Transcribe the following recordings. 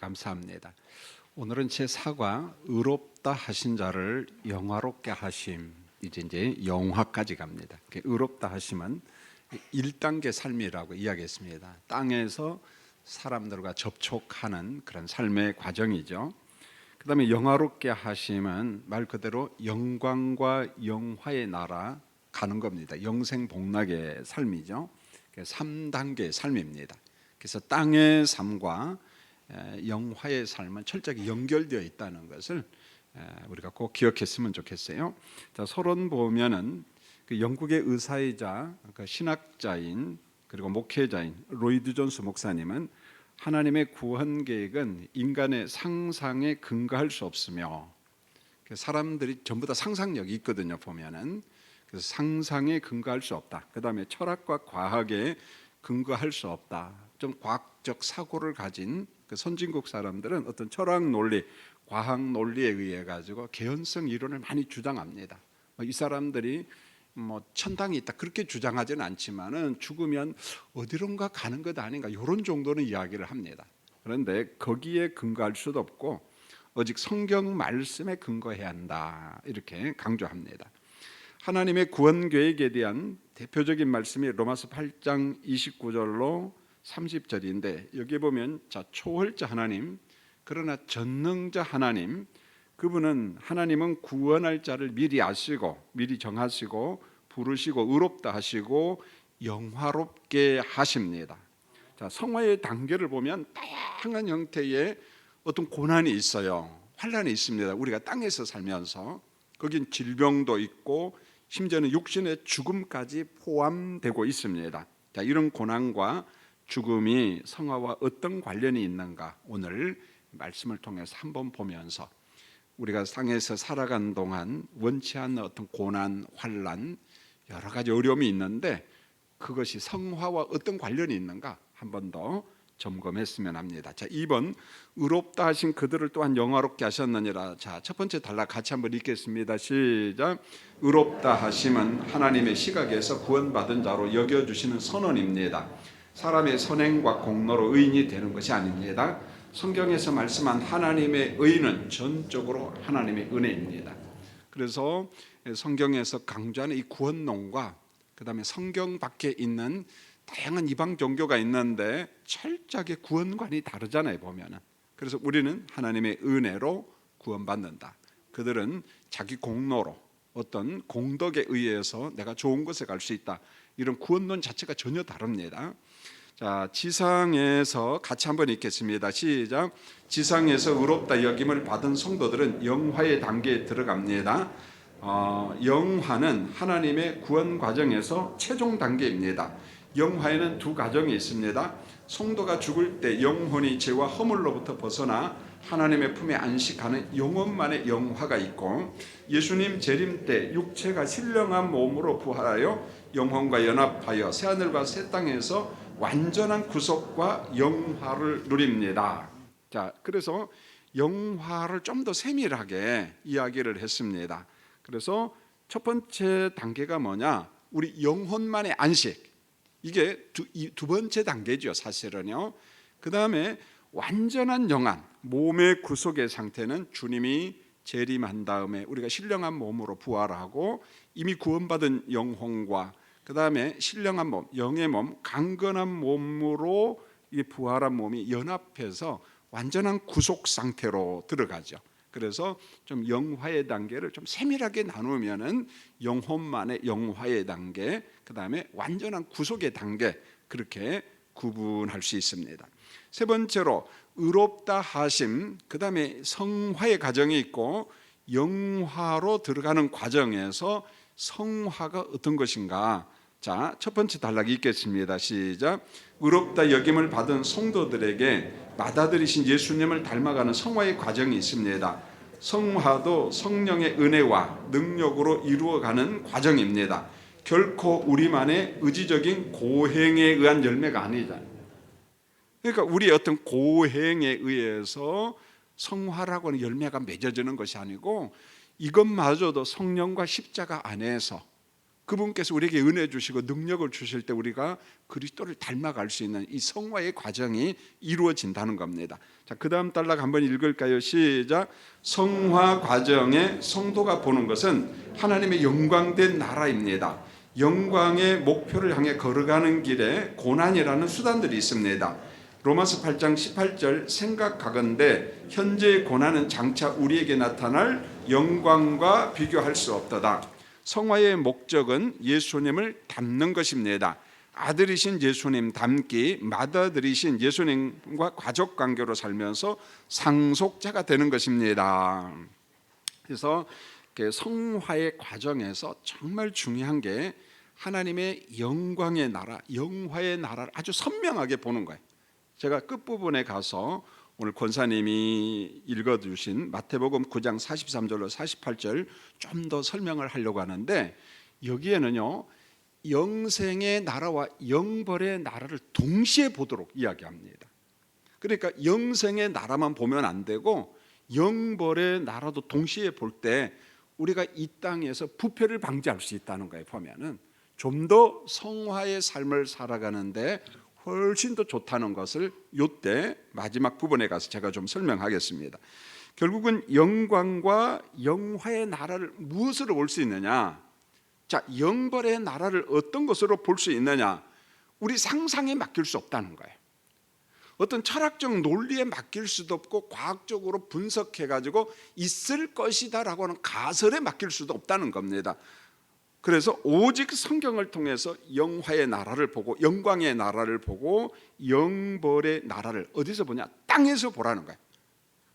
감사합니다. 오늘은 제 사과 의롭다 하신 자를 영화롭게 하심 이제 이제 영화까지 갑니다. 그 의롭다 하심은 1단계 삶이라고 이야기했습니다. 땅에서 사람들과 접촉하는 그런 삶의 과정이죠. 그다음에 영화롭게 하심은 말 그대로 영광과 영화의 나라 가는 겁니다. 영생 복락의 삶이죠. 3단계의 삶입니다. 그래서 땅의 삶과 에, 영화의 삶은 철저하게 연결되어 있다는 것을 에, 우리가 꼭 기억했으면 좋겠어요. 자, 서론 보면은 그 영국의 의사이자 그 신학자인 그리고 목회자인 로이드 존스 목사님은 하나님의 구원 계획은 인간의 상상에 근거할 수 없으며 그 사람들이 전부 다 상상력이 있거든요 보면은 그래서 상상에 근거할 수 없다. 그 다음에 철학과 과학에 근거할 수 없다. 좀 과학적 사고를 가진 그 선진국 사람들은 어떤 철학 논리, 과학 논리에 의해 가지고 개연성 이론을 많이 주장합니다. 뭐이 사람들이 뭐 천당이 있다 그렇게 주장하지는 않지만은 죽으면 어디론가 가는 것 아닌가 이런 정도는 이야기를 합니다. 그런데 거기에 근거할 수도 없고 오직 성경 말씀에 근거해야 한다 이렇게 강조합니다. 하나님의 구원 계획에 대한 대표적인 말씀이 로마서 8장 29절로 30절인데 여기 보면 자 초월자 하나님 그러나 전능자 하나님 그분은 하나님은 구원할 자를 미리 아시고 미리 정하시고 부르시고 의롭다 하시고 영화롭게 하십니다. 자 성화의 단계를 보면 다양한 형태의 어떤 고난이 있어요. 환란이 있습니다. 우리가 땅에서 살면서 거긴 질병도 있고 심지어는 육신의 죽음까지 포함되고 있습니다. 자, 이런 고난과 죽음이 성화와 어떤 관련이 있는가 오늘 말씀을 통해서 한번 보면서 우리가 땅에서 살아간 동안 원치 않는 어떤 고난, 환란 여러 가지 어려움이 있는데 그것이 성화와 어떤 관련이 있는가 한 번 더 점검했으면 합니다. 자, 2번 의롭다 하신 그들을 또한 영화롭게 하셨느니라. 자, 첫 번째 단락 같이 한번 읽겠습니다. 시작. 의롭다 하심은 하나님의 시각에서 구원받은 자로 여겨 주시는 선언입니다. 사람의 선행과 공로로 의인이 되는 것이 아닙니다. 성경에서 말씀한 하나님의 의는 전적으로 하나님의 은혜입니다. 그래서 성경에서 강조하는 이 구원론과 그다음에 성경 밖에 있는 다양한 이방 종교가 있는데 철저하게 구원관이 다르잖아요 보면은. 그래서 우리는 하나님의 은혜로 구원받는다. 그들은 자기 공로로 어떤 공덕에 의해서 내가 좋은 곳에 갈 수 있다. 이런 구원론 자체가 전혀 다릅니다. 자, 지상에서 같이 한번 읽겠습니다. 시작. 지상에서 의롭다 여김을 받은 성도들은 영화의 단계에 들어갑니다. 어, 영화는 하나님의 구원 과정에서 최종 단계입니다. 영화에는 두 과정이 있습니다. 성도가 죽을 때 영혼이 죄와 허물로부터 벗어나 하나님의 품에 안식하는 영혼만의 영화가 있고 예수님 재림 때 육체가 신령한 몸으로 부활하여 영혼과 연합하여 새 하늘과 새 땅에서 완전한 구속과 영화를 누립니다. 자, 그래서 영화를 좀 더 세밀하게 이야기를 했습니다. 그래서 첫 번째 단계가 뭐냐? 우리 영혼만의 안식. 이게 두, 이, 두 번째 단계죠, 사실은요. 그 다음에 완전한 영안, 몸의 구속의 상태는 주님이 재림한 다음에 우리가 신령한 몸으로 부활하고 이미 구원받은 영혼과 그 다음에 신령한 몸, 영의 몸, 강건한 몸으로 이 부활한 몸이 연합해서 완전한 구속 상태로 들어가죠. 그래서 좀 영화의 단계를 좀 세밀하게 나누면은 영혼만의 영화의 단계, 그 다음에 완전한 구속의 단계 그렇게 구분할 수 있습니다. 세 번째로 의롭다 하심, 그 다음에 성화의 과정이 있고 영화로 들어가는 과정에서 성화가 어떤 것인가? 자, 첫 번째 단락 읽겠습니다. 시작. 의롭다 여김을 받은 성도들에게 받아들이신 예수님을 닮아가는 성화의 과정이 있습니다. 성화도 성령의 은혜와 능력으로 이루어가는 과정입니다. 결코 우리만의 의지적인 고행에 의한 열매가 아니잖아요. 그러니까 우리 어떤 고행에 의해서 성화라고 하는 열매가 맺어지는 것이 아니고 이것마저도 성령과 십자가 안에서 그분께서 우리에게 은혜 주시고 능력을 주실 때 우리가 그리스도를 닮아갈 수 있는 이 성화의 과정이 이루어진다는 겁니다. 자, 그다음 단락 한번 읽을까요? 시작. 성화 과정에 성도가 보는 것은 하나님의 영광된 나라입니다. 영광의 목표를 향해 걸어가는 길에 고난이라는 수단들이 있습니다. 로마서 8장 18절 생각하건대 현재의 고난은 장차 우리에게 나타날 영광과 비교할 수 없도다. 성화의 목적은 예수님을 닮는 것입니다. 아들이신 예수님 닮기, 맏아들이신 예수님과 가족 관계로 살면서 상속자가 되는 것입니다. 그래서 그 성화의 과정에서 정말 중요한 게 하나님의 영광의 나라, 영화의 나라를 아주 선명하게 보는 거예요. 제가 끝부분에 가서 오늘 권사님이 읽어주신 마태복음 9장 43절로 48절 좀 더 설명을 하려고 하는데 여기에는요 영생의 나라와 영벌의 나라를 동시에 보도록 이야기합니다. 그러니까 영생의 나라만 보면 안 되고 영벌의 나라도 동시에 볼 때 우리가 이 땅에서 부패를 방지할 수 있다는 거예요. 보면은 좀 더 성화의 삶을 살아가는데 훨씬 더 좋다는 것을 요때 마지막 부분에 가서 제가 좀 설명하겠습니다. 결국은 영광과 영화의 나라를 무엇으로 볼 수 있느냐? 자, 영벌의 나라를 어떤 것으로 볼 수 있느냐? 우리 상상에 맡길 수 없다는 거예요. 어떤 철학적 논리에 맡길 수도 없고 과학적으로 분석해 가지고 있을 것이다라고 하는 가설에 맡길 수도 없다는 겁니다. 그래서 오직 성경을 통해서 영화의 나라를 보고 영광의 나라를 보고 영벌의 나라를 어디서 보냐? 땅에서 보라는 거예요.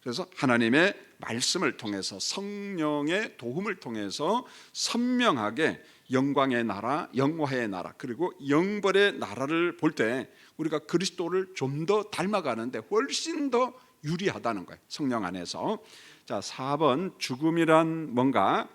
그래서 하나님의 말씀을 통해서 성령의 도움을 통해서 선명하게 영광의 나라, 영화의 나라 그리고 영벌의 나라를 볼 때 우리가 그리스도를 좀 더 닮아가는데 훨씬 더 유리하다는 거예요. 성령 안에서. 자, 4번 죽음이란 뭔가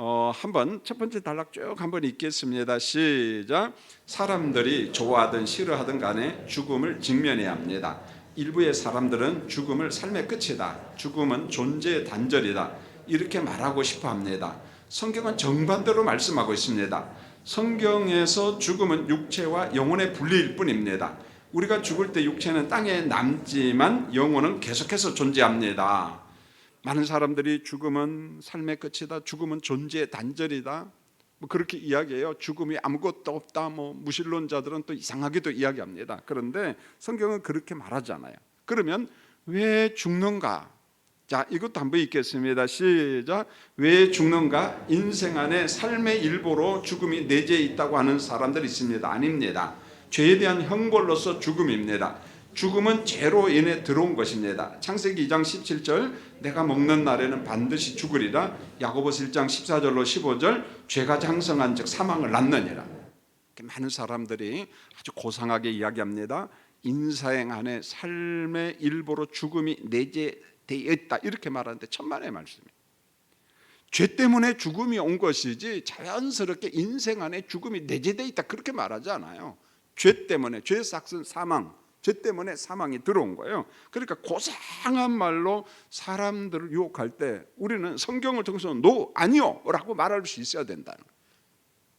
어, 한번 첫 번째 단락 쭉 한번 읽겠습니다. 시작. 사람들이 좋아하든 싫어하든 간에 죽음을 직면해야 합니다. 일부의 사람들은 죽음을 삶의 끝이다. 죽음은 존재의 단절이다. 이렇게 말하고 싶어 합니다. 성경은 정반대로 말씀하고 있습니다. 성경에서 죽음은 육체와 영혼의 분리일 뿐입니다. 우리가 죽을 때 육체는 땅에 남지만 영혼은 계속해서 존재합니다. 많은 사람들이 죽음은 삶의 끝이다. 죽음은 존재의 단절이다. 뭐 그렇게 이야기해요. 죽음이 아무것도 없다. 뭐 무신론자들은 또 이상하게도 이야기합니다. 그런데 성경은 그렇게 말하지 않아요. 그러면 왜 죽는가? 자, 이것도 한번 읽겠습니다. 시작. 왜 죽는가? 인생 안에 삶의 일부로 죽음이 내재해 있다고 하는 사람들이 있습니다. 아닙니다. 죄에 대한 형벌로서 죽음입니다. 죽음은 죄로 인해 들어온 것입니다. 창세기 2장 17절 내가 먹는 날에는 반드시 죽으리라. 야고보서 1장 14절로 15절 죄가 장성한 즉 사망을 낳느니라. 많은 사람들이 아주 고상하게 이야기합니다. 인사행 안에 삶의 일부로 죽음이 내재되어 있다 이렇게 말하는데 천만의 말씀이에요. 죄 때문에 죽음이 온 것이지 자연스럽게 인생 안에 죽음이 내재되어 있다 그렇게 말하지 않아요. 죄 때문에 죄 삭은 사망 죄 때문에 사망이 들어온 거예요. 그러니까 고상한 말로 사람들을 유혹할 때 우리는 성경을 통해서 노 아니요라고 말할 수 있어야 된다는.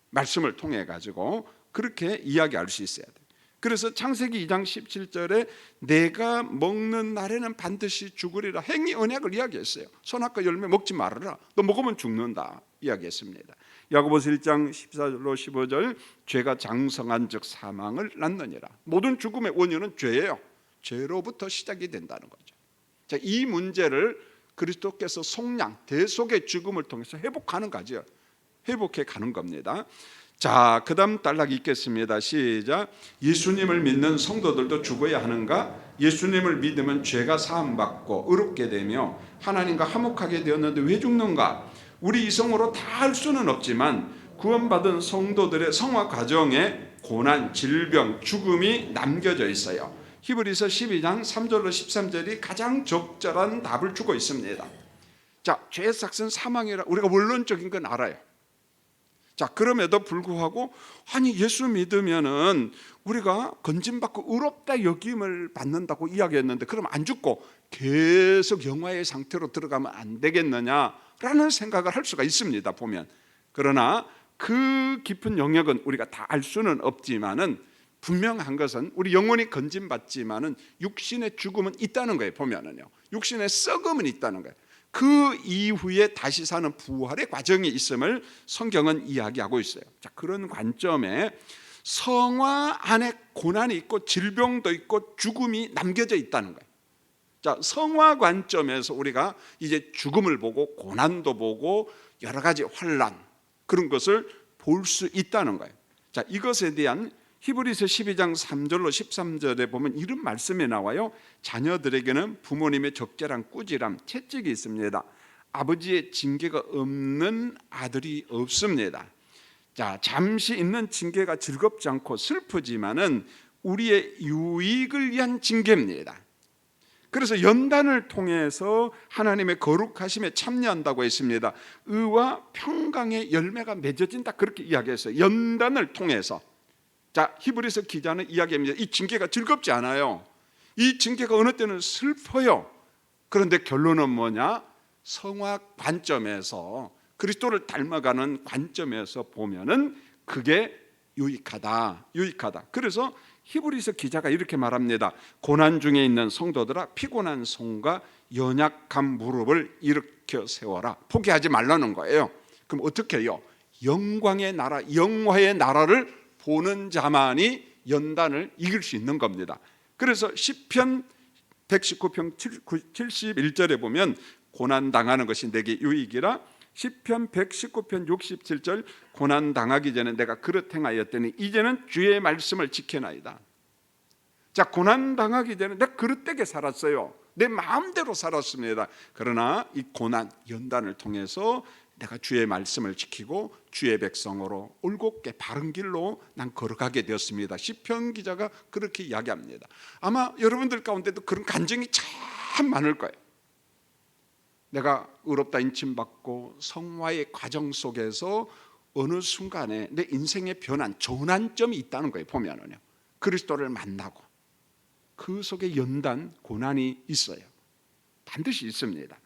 말씀을 통해 가지고 그렇게 이야기할 수 있어야 돼. 그래서 창세기 2장 17절에 내가 먹는 날에는 반드시 죽으리라 행위 언약을 이야기했어요. 선악과 열매 먹지 말아라. 너 먹으면 죽는다 이야기했습니다. 야고보서 1장 14절로 15절 죄가 장성한 즉 사망을 낳느니라. 모든 죽음의 원인은 죄예요. 죄로부터 시작이 된다는 거죠. 자, 이 문제를 그리스도께서 속량 대속의 죽음을 통해서 회복하는 거죠. 회복해 가는 겁니다. 자, 그다음 단락 읽겠습니다. 시작. 예수님을 믿는 성도들도 죽어야 하는가? 예수님을 믿으면 죄가 사함 받고 의롭게 되며 하나님과 화목하게 되었는데 왜 죽는가? 우리 이성으로 다 할 수는 없지만 구원받은 성도들의 성화 과정에 고난, 질병, 죽음이 남겨져 있어요. 히브리서 12장 3절로 13절이 가장 적절한 답을 주고 있습니다. 자, 죄의 삭은 사망이라 우리가 원론적인 건 알아요. 자, 그럼에도 불구하고 아니 예수 믿으면은 우리가 건진받고 의롭다 여김을 받는다고 이야기했는데 그럼 안 죽고 계속 영화의 상태로 들어가면 안 되겠느냐 라는 생각을 할 수가 있습니다. 보면 그러나 그 깊은 영역은 우리가 다 알 수는 없지만은 분명한 것은 우리 영혼이 건진받지만은 육신의 죽음은 있다는 거예요. 보면은요. 육신의 썩음은 있다는 거예요. 그 이후에 다시 사는 부활의 과정이 있음을 성경은 이야기하고 있어요. 자, 그런 관점에 성화 안에 고난이 있고 질병도 있고 죽음이 남겨져 있다는 거예요. 자, 성화 관점에서 우리가 이제 죽음을 보고 고난도 보고 여러 가지 환란 그런 것을 볼 수 있다는 거예요. 자, 이것에 대한 히브리서 12장 3절로 13절에 보면 이런 말씀이 나와요. 자녀들에게는 부모님의 적절한 꾸지람, 채찍이 있습니다. 아버지의 징계가 없는 아들이 없습니다. 자, 잠시 있는 징계가 즐겁지 않고 슬프지만은 우리의 유익을 위한 징계입니다. 그래서 연단을 통해서 하나님의 거룩하심에 참여한다고 했습니다. 의와 평강의 열매가 맺어진다 그렇게 이야기했어요. 연단을 통해서. 자, 히브리서 기자는 이야기합니다. 이 징계가 즐겁지 않아요. 이 징계가 어느 때는 슬퍼요. 그런데 결론은 뭐냐? 성악 관점에서 그리스도를 닮아가는 관점에서 보면은 그게 유익하다. 유익하다. 그래서 히브리서 기자가 이렇게 말합니다. 고난 중에 있는 성도들아 피곤한 손과 연약한 무릎을 일으켜 세워라. 포기하지 말라는 거예요. 그럼 어떻게 해요? 영광의 나라, 영화의 나라를 보는 자만이 연단을 이길 수 있는 겁니다. 그래서 시편 119편 71절에 보면 고난 당하는 것이 내게 유익이라 시편 119편 67절 고난 당하기 전에 내가 그릇 행하였더니 이제는 주의 말씀을 지켜나이다. 자 고난 당하기 전에 내가 그릇되게 살았어요. 내 마음대로 살았습니다. 그러나 이 고난 연단을 통해서 내가 주의 말씀을 지키고 주의 백성으로 올곧게 바른 길로 난 걸어가게 되었습니다. 시편 기자가 그렇게 이야기합니다. 아마 여러분들 가운데도 그런 간증이 참 많을 거예요. 내가 의롭다 인침받고 성화의 과정 속에서 어느 순간에 내 인생의 변한 전환점이 있다는 거예요. 보면은요. 그리스도를 만나고 그 속에 연단 고난이 있어요. 반드시 있습니다.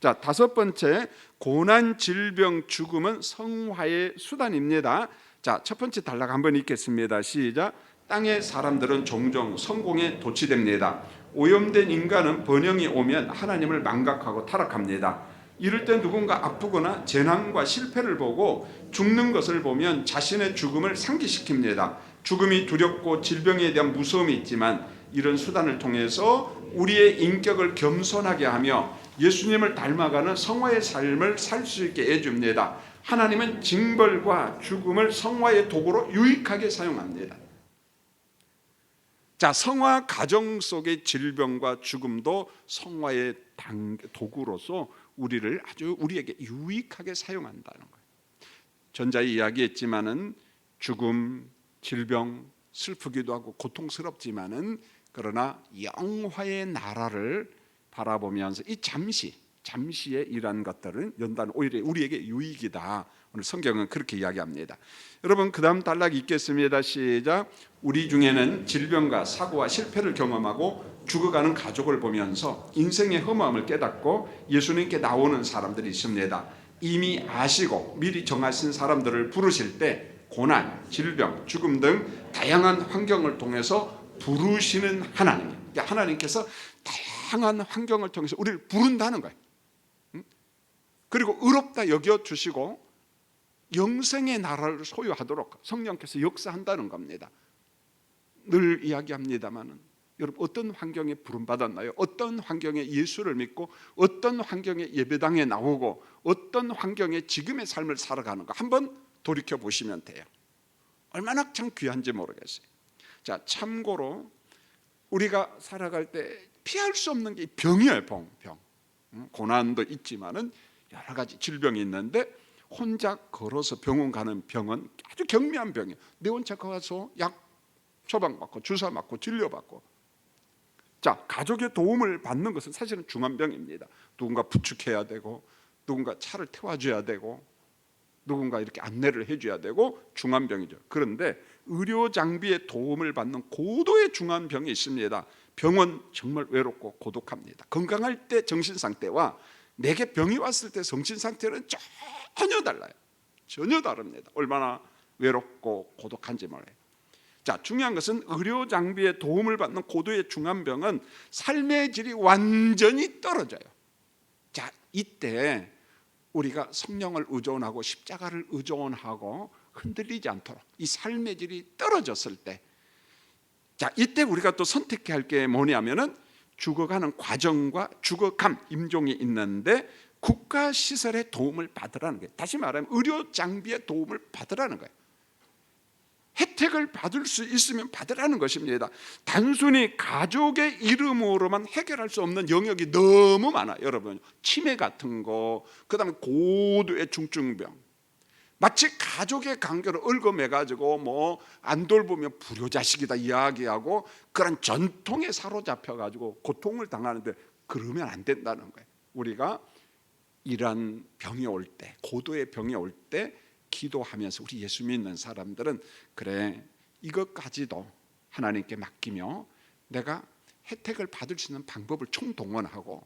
자, 다섯 번째 고난, 질병, 죽음은 성화의 수단입니다. 자, 첫 번째 단락 한번 읽겠습니다. 시작. 땅의 사람들은 종종 성공에 도취됩니다. 오염된 인간은 번영이 오면 하나님을 망각하고 타락합니다. 이럴 때 누군가 아프거나 재난과 실패를 보고 죽는 것을 보면 자신의 죽음을 상기시킵니다. 죽음이 두렵고 질병에 대한 무서움이 있지만 이런 수단을 통해서 우리의 인격을 겸손하게 하며 예수님을 닮아가는 성화의 삶을 살 수 있게 해줍니다. 하나님은 징벌과 죽음을 성화의 도구로 유익하게 사용합니다. 자, 성화 가정 속의 질병과 죽음도 성화의 도구로서 우리를 아주 우리에게 유익하게 사용한다는 거예요. 전자에 이야기했지만은 죽음, 질병, 슬프기도 하고 고통스럽지만은 그러나 영화의 나라를 바라보면서 이 잠시 잠시의 이러한 것들은 연단 오히려 우리에게 유익이다. 오늘 성경은 그렇게 이야기합니다. 여러분 그 다음 단락 읽겠습니다. 시작. 우리 중에는 질병과 사고와 실패를 경험하고 죽어가는 가족을 보면서 인생의 허무함을 깨닫고 예수님께 나오는 사람들이 있습니다. 이미 아시고 미리 정하신 사람들을 부르실 때 고난, 질병, 죽음 등 다양한 환경을 통해서 부르시는 하나님. 그러니까 하나님께서 다양한 환경을 통해서 우리를 부른다는 거예요. 그리고 의롭다 여겨 주시고 영생의 나라를 소유하도록 성령께서 역사한다는 겁니다. 늘 이야기합니다만은 여러분 어떤 환경에 부름 받았나요? 어떤 환경에 예수를 믿고 어떤 환경에 예배당에 나오고 어떤 환경에 지금의 삶을 살아가는가 한번 돌이켜 보시면 돼요. 얼마나 참 귀한지 모르겠어요. 자, 참고로 우리가 살아갈 때 피할 수 없는 게 병이에요, 병. 병. 고난도 있지만은 여러 가지 질병이 있는데 혼자 걸어서 병원 가는 병은 아주 경미한 병이에요. 내 혼자 가서 약 처방 받고 주사 맞고 진료 받고 자 가족의 도움을 받는 것은 사실은 중환병입니다. 누군가 부축해야 되고 누군가 차를 태워줘야 되고 누군가 이렇게 안내를 해줘야 되고 중환병이죠. 그런데 의료 장비의 도움을 받는 고도의 중환병이 있습니다. 병은 정말 외롭고 고독합니다. 건강할 때 정신 상태와 내게 병이 왔을 때 정신 상태는 전혀 달라요. 전혀 다릅니다. 얼마나 외롭고 고독한지 몰라요. 자, 중요한 것은 의료 장비의 도움을 받는 고도의 중환병은 삶의 질이 완전히 떨어져요. 자, 이때 우리가 성령을 의존하고 십자가를 의존하고 흔들리지 않도록 이 삶의 질이 떨어졌을 때 자, 이때 우리가 또 선택해야 할 게 뭐냐면은 죽어가는 과정과 죽어감 임종이 있는데 국가 시설의 도움을 받으라는 거예요. 다시 말하면 의료 장비의 도움을 받으라는 거예요. 혜택을 받을 수 있으면 받으라는 것입니다. 단순히 가족의 이름으로만 해결할 수 없는 영역이 너무 많아, 여러분. 치매 같은 거, 그다음에 고도의 중증병. 마치 가족의 관계로 얽어매 가지고 뭐 안 돌보면 불효자식이다 이야기하고 그런 전통에 사로잡혀 가지고 고통을 당하는데 그러면 안 된다는 거예요. 우리가 이런 병이 올 때, 고도의 병이 올 때 기도하면서 우리 예수 믿는 사람들은 그래 이것까지도 하나님께 맡기며 내가 혜택을 받을 수 있는 방법을 총동원하고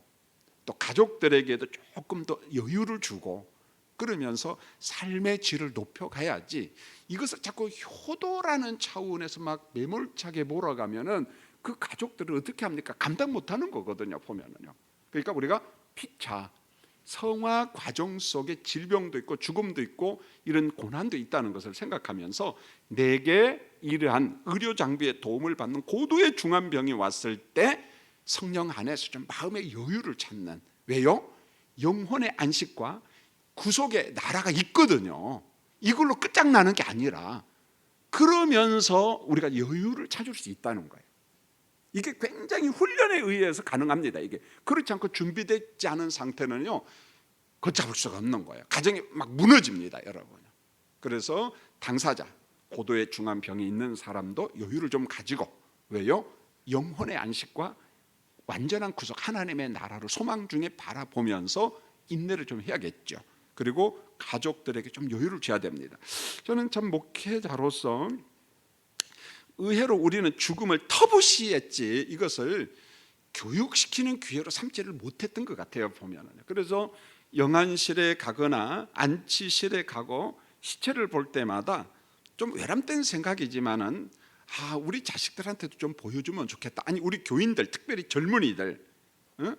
또 가족들에게도 조금 더 여유를 주고 그러면서 삶의 질을 높여가야지 이것을 자꾸 효도라는 차원에서 막 매몰차게 몰아가면은 그 가족들을 어떻게 합니까? 감당 못하는 거거든요 보면은요. 그러니까 우리가 피차 성화 과정 속에 질병도 있고 죽음도 있고 이런 고난도 있다는 것을 생각하면서 내게 이러한 의료 장비의 도움을 받는 고도의 중한 병이 왔을 때 성령 안에서 좀 마음의 여유를 찾는 왜요? 영혼의 안식과 구속의 나라가 있거든요. 이걸로 끝장나는 게 아니라 그러면서 우리가 여유를 찾을 수 있다는 거예요. 이게 굉장히 훈련에 의해서 가능합니다. 이게 그렇지 않고 준비되지 않은 상태는요 걷잡을 수가 없는 거예요. 가정이 막 무너집니다, 여러분. 그래서 당사자 고도의 중한 병이 있는 사람도 여유를 좀 가지고 왜요? 영혼의 안식과 완전한 구속 하나님의 나라를 소망 중에 바라보면서 인내를 좀 해야겠죠. 그리고 가족들에게 좀 여유를 줘야 됩니다. 저는 참 목회자로서 의외로 우리는 죽음을 터부시했지 이것을 교육시키는 기회로 삼지를 못했던 것 같아요 보면은. 그래서 영안실에 가거나 안치실에 가고 시체를 볼 때마다 좀 외람된 생각이지만은 아 우리 자식들한테도 좀 보여주면 좋겠다. 아니 우리 교인들 특별히 젊은이들 어?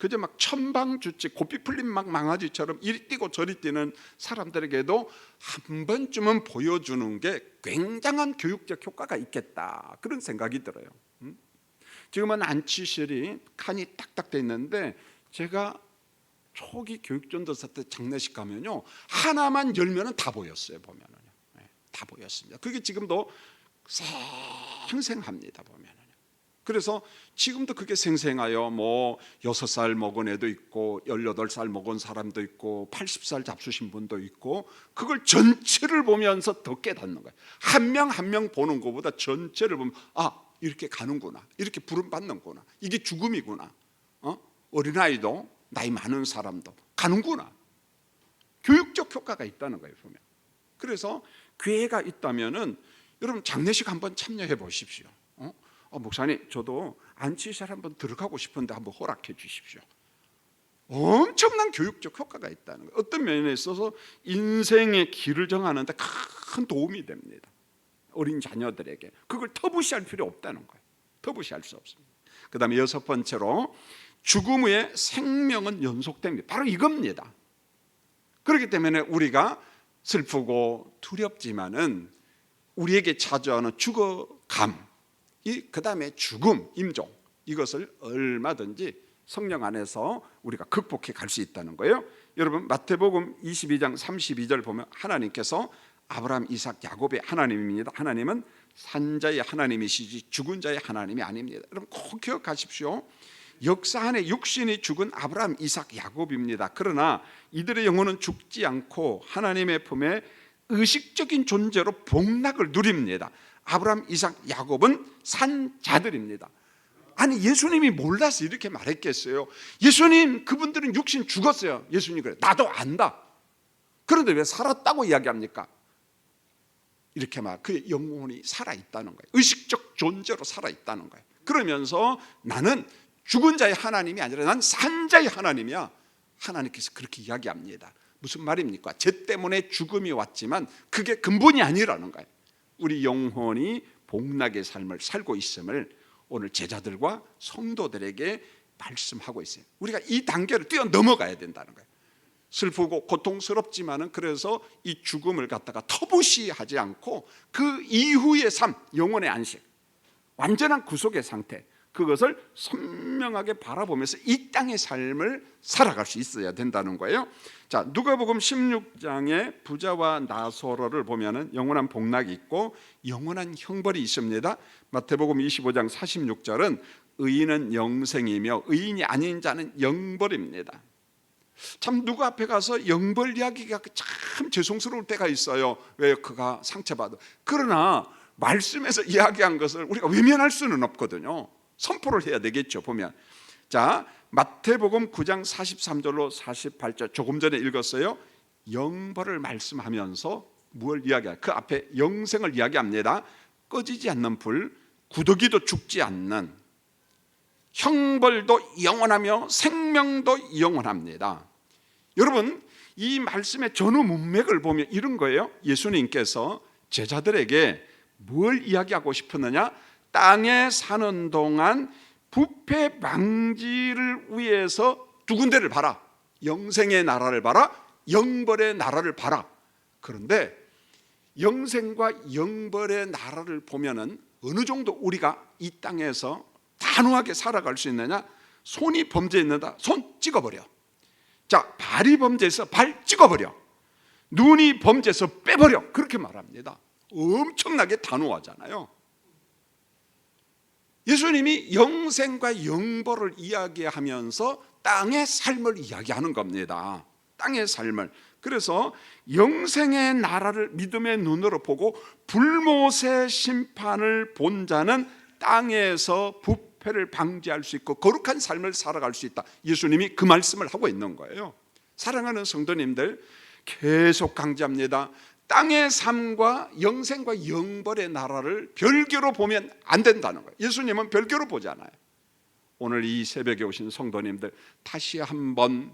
그저 막 천방주치 고삐 풀린 막 망아지처럼 이리 뛰고 저리 뛰는 사람들에게도 한 번쯤은 보여주는 게 굉장한 교육적 효과가 있겠다 그런 생각이 들어요. 음? 지금은 안치실이 칸이 딱딱 돼 있는데 제가 초기 교육전도사 때 장례식 가면요 하나만 열면은 다 보였어요 보면은요 네, 다 보였습니다. 그게 지금도 생생합니다 보면은요. 그래서 지금도 그게 생생하여 뭐 여섯 살 먹은 애도 있고 열여덟 살 먹은 사람도 있고 80살 잡수신 분도 있고 그걸 전체를 보면서 더 깨닫는 거예요. 한 명 한 명 보는 것보다 전체를 보면 아 이렇게 가는구나 이렇게 부름 받는구나 이게 죽음이구나 어? 어린아이도 나이 많은 사람도 가는구나. 교육적 효과가 있다는 거예요, 보면. 그래서 기회가 있다면은 여러분 장례식 한번 참여해 보십시오. 어? 어, 목사님, 저도 안치실 한번 들어가고 싶은데 한번 허락해 주십시오. 엄청난 교육적 효과가 있다는 거예요. 어떤 면에 있어서 인생의 길을 정하는데 큰 도움이 됩니다. 어린 자녀들에게 그걸 터부시할 필요 없다는 거예요. 터부시할 수 없습니다. 그다음에 여섯 번째로 죽음 후에 생명은 연속됩니다. 바로 이겁니다. 그렇기 때문에 우리가 슬프고 두렵지만은 우리에게 찾아오는 죽어감, 이 그다음에 죽음, 임종 이것을 얼마든지 성령 안에서 우리가 극복해 갈 수 있다는 거예요. 여러분 마태복음 22장 32절 보면 하나님께서 아브라함, 이삭, 야곱의 하나님입니다. 하나님은 산자의 하나님이시지 죽은 자의 하나님이 아닙니다. 여러분 꼭 기억하십시오. 역사 안에 육신이 죽은 아브라함, 이삭, 야곱입니다. 그러나 이들의 영혼은 죽지 않고 하나님의 품에 의식적인 존재로 복락을 누립니다. 아브라함, 이삭, 야곱은 산자들입니다. 아니 예수님이 몰라서 이렇게 말했겠어요. 예수님 그분들은 육신 죽었어요. 예수님 그래 나도 안다. 그런데 왜 살았다고 이야기합니까? 이렇게 말 그의 영혼이 살아 있다는 거예요. 의식적 존재로 살아 있다는 거예요. 그러면서 나는 죽은 자의 하나님이 아니라 난 산자의 하나님이야. 하나님께서 그렇게 이야기합니다. 무슨 말입니까? 죄 때문에 죽음이 왔지만 그게 근본이 아니라는 거예요. 우리 영혼이 복락의 삶을 살고 있음을 오늘 제자들과 성도들에게 말씀하고 있어요. 우리가 이 단계를 뛰어 넘어가야 된다는 거예요. 슬프고 고통스럽지만은 그래서 이 죽음을 갖다가 터부시하지 않고 그 이후의 삶, 영혼의 안식, 완전한 구속의 상태, 그것을 선명하게 바라보면서 이 땅의 삶을 살아갈 수 있어야 된다는 거예요. 자, 누가복음 16장에 부자와 나소로를 보면은 영원한 복락이 있고 영원한 형벌이 있습니다. 마태복음 25장 46절은 의인은 영생이며 의인이 아닌 자는 영벌입니다. 참 누구 앞에 가서 영벌 이야기가 참 죄송스러울 때가 있어요. 왜 그가 상처받아. 그러나 말씀에서 이야기한 것을 우리가 외면할 수는 없거든요. 선포를 해야 되겠죠. 보면 자 마태복음 9장 43절로 48절 조금 전에 읽었어요. 영벌을 말씀하면서 무엇을 이야기할? 그 앞에 영생을 이야기합니다. 꺼지지 않는 불, 구더기도 죽지 않는 형벌도 영원하며 생명도 영원합니다. 여러분 이 말씀의 전후 문맥을 보면 이런 거예요. 예수님께서 제자들에게 뭘 이야기하고 싶었느냐? 땅에 사는 동안 부패 방지를 위해서 두 군데를 봐라. 영생의 나라를 봐라. 영벌의 나라를 봐라. 그런데 영생과 영벌의 나라를 보면은 어느 정도 우리가 이 땅에서 단호하게 살아갈 수 있느냐? 손이 범죄했는다. 손 찍어버려. 자, 발이 범죄해서 발 찍어버려. 눈이 범죄해서 빼버려. 그렇게 말합니다. 엄청나게 단호하잖아요. 예수님이 영생과 영벌을 이야기하면서 땅의 삶을 이야기하는 겁니다. 땅의 삶을. 그래서 영생의 나라를 믿음의 눈으로 보고 불못의 심판을 본 자는 땅에서 부패를 방지할 수 있고 거룩한 삶을 살아갈 수 있다. 예수님이 그 말씀을 하고 있는 거예요. 사랑하는 성도님들 계속 강조합니다. 땅의 삶과 영생과 영벌의 나라를 별개로 보면 안 된다는 거예요. 예수님은 별개로 보잖아요. 오늘 이 새벽에 오신 성도님들 다시 한번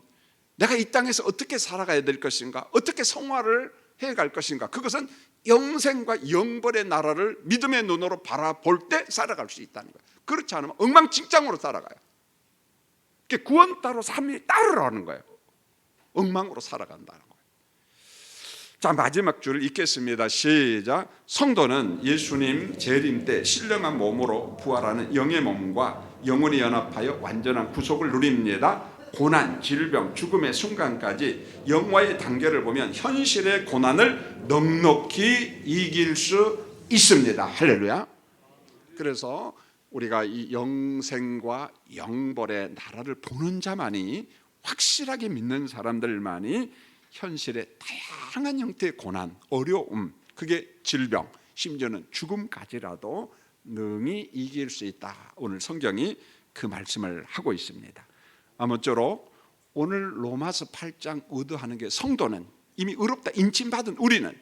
내가 이 땅에서 어떻게 살아가야 될 것인가? 어떻게 성화를 해 갈 것인가? 그것은 영생과 영벌의 나라를 믿음의 눈으로 바라볼 때 살아갈 수 있다는 거예요. 그렇지 않으면 엉망진창으로 살아가요. 구원 따로 삶이 따르라는 거예요. 엉망으로 살아간다는 거예요. 자 마지막 줄 읽겠습니다. 시작. 성도는 예수님 재림 때 신령한 몸으로 부활하는 영의 몸과 영혼이 연합하여 완전한 구속을 누립니다. 고난, 질병, 죽음의 순간까지 영화의 단계를 보면 현실의 고난을 넉넉히 이길 수 있습니다. 할렐루야. 그래서 우리가 이 영생과 영벌의 나라를 보는 자만이 확실하게 믿는 사람들만이 현실의 다양한 형태의 고난, 어려움, 그게 질병, 심지어는 죽음까지라도 능히 이길 수 있다. 오늘 성경이 그 말씀을 하고 있습니다. 아무쪼록 오늘 로마서 8장 의도하는 게 성도는 이미 의롭다 인침받은 우리는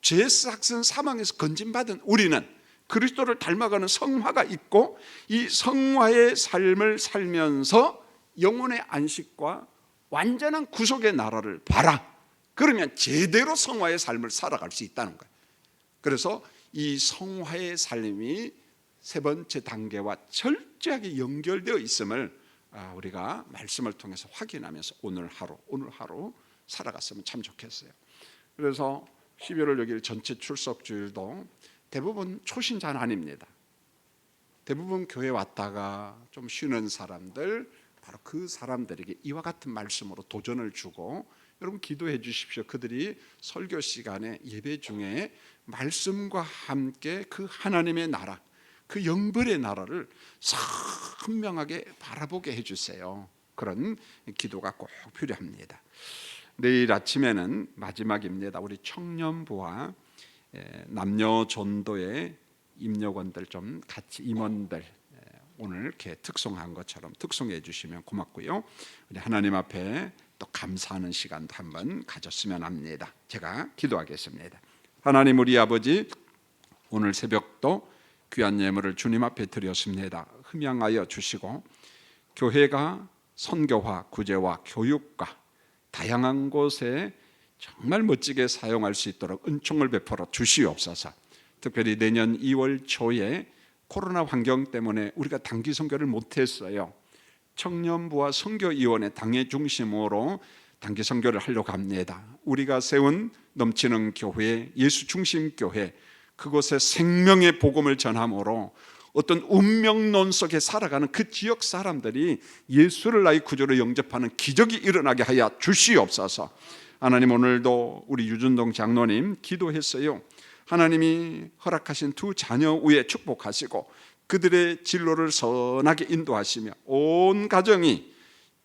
죄 싹슨 사망에서 건진받은 우리는 그리스도를 닮아가는 성화가 있고 이 성화의 삶을 살면서 영혼의 안식과 완전한 구속의 나라를 봐라. 그러면 제대로 성화의 삶을 살아갈 수 있다는 거예요. 그래서 이 성화의 삶이 세 번째 단계와 철저하게 연결되어 있음을 아, 우리가 말씀을 통해서 확인하면서 오늘 하루 오늘 하루 살아갔으면 참 좋겠어요. 그래서 12월 6일 전체 출석 주일도 대부분 초신자는 아닙니다. 대부분 교회 왔다가 좀 쉬는 사람들 바로 그 사람들에게 이와 같은 말씀으로 도전을 주고 여러분 기도해 주십시오. 그들이 설교 시간에 예배 중에 말씀과 함께 그 하나님의 나라, 그 영벌의 나라를 선명하게 바라보게 해 주세요. 그런 기도가 꼭 필요합니다. 내일 아침에는 마지막입니다. 우리 청년부와 남녀 전도의 임력원들 좀 같이 임원들 오늘 이렇게 특송한 것처럼 특송해 주시면 고맙고요. 우리 하나님 앞에 또 감사하는 시간도 한번 가졌으면 합니다. 제가 기도하겠습니다. 하나님 우리 아버지 오늘 새벽도 귀한 예물을 주님 앞에 드렸습니다. 흠양하여 주시고 교회가 선교화, 구제와 교육과 다양한 곳에 정말 멋지게 사용할 수 있도록 은총을 베풀어 주시옵소서. 특별히 내년 2월 초에 코로나 환경 때문에 우리가 단기 선교를 못했어요. 청년부와 선교위원회 당의 중심으로 단기 선교를 하려고 합니다. 우리가 세운 넘치는 교회, 예수 중심 교회, 그곳에 생명의 복음을 전함으로 어떤 운명론 속에 살아가는 그 지역 사람들이 예수를 나의 구조로 영접하는 기적이 일어나게 하여 주시옵소서. 하나님 오늘도 우리 유준동 장로님 기도했어요. 하나님이 허락하신 두 자녀 위에 축복하시고 그들의 진로를 선하게 인도하시며 온 가정이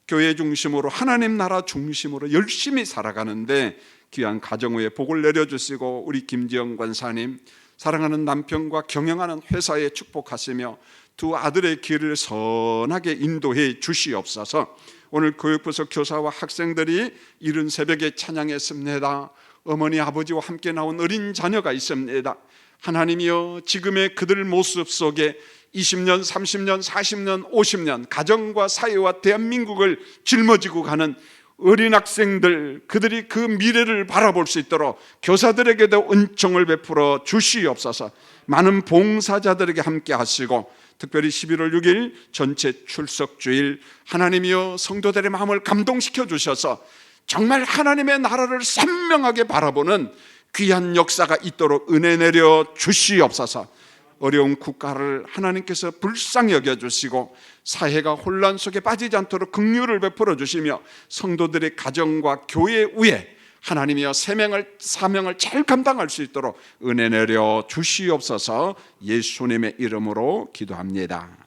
교회 중심으로 하나님 나라 중심으로 열심히 살아가는데 귀한 가정 위에 복을 내려주시고 우리 김지영 권사님 사랑하는 남편과 경영하는 회사에 축복하시며 두 아들의 길을 선하게 인도해 주시옵소서. 오늘 교육부서 교사와 학생들이 이른 새벽에 찬양했습니다. 어머니 아버지와 함께 나온 어린 자녀가 있습니다. 하나님이여 지금의 그들 모습 속에 20년, 30년, 40년, 50년 가정과 사회와 대한민국을 짊어지고 가는 어린 학생들 그들이 그 미래를 바라볼 수 있도록 교사들에게도 은총을 베풀어 주시옵소서. 많은 봉사자들에게 함께 하시고 특별히 11월 6일 전체 출석 주일 하나님이여 성도들의 마음을 감동시켜 주셔서 정말 하나님의 나라를 선명하게 바라보는 귀한 역사가 있도록 은혜 내려 주시옵소서. 어려운 국가를 하나님께서 불쌍히 여겨 주시고 사회가 혼란 속에 빠지지 않도록 긍휼을 베풀어 주시며 성도들의 가정과 교회 위에 하나님이여 세명을 사명을 잘 감당할 수 있도록 은혜 내려 주시옵소서 예수님의 이름으로 기도합니다.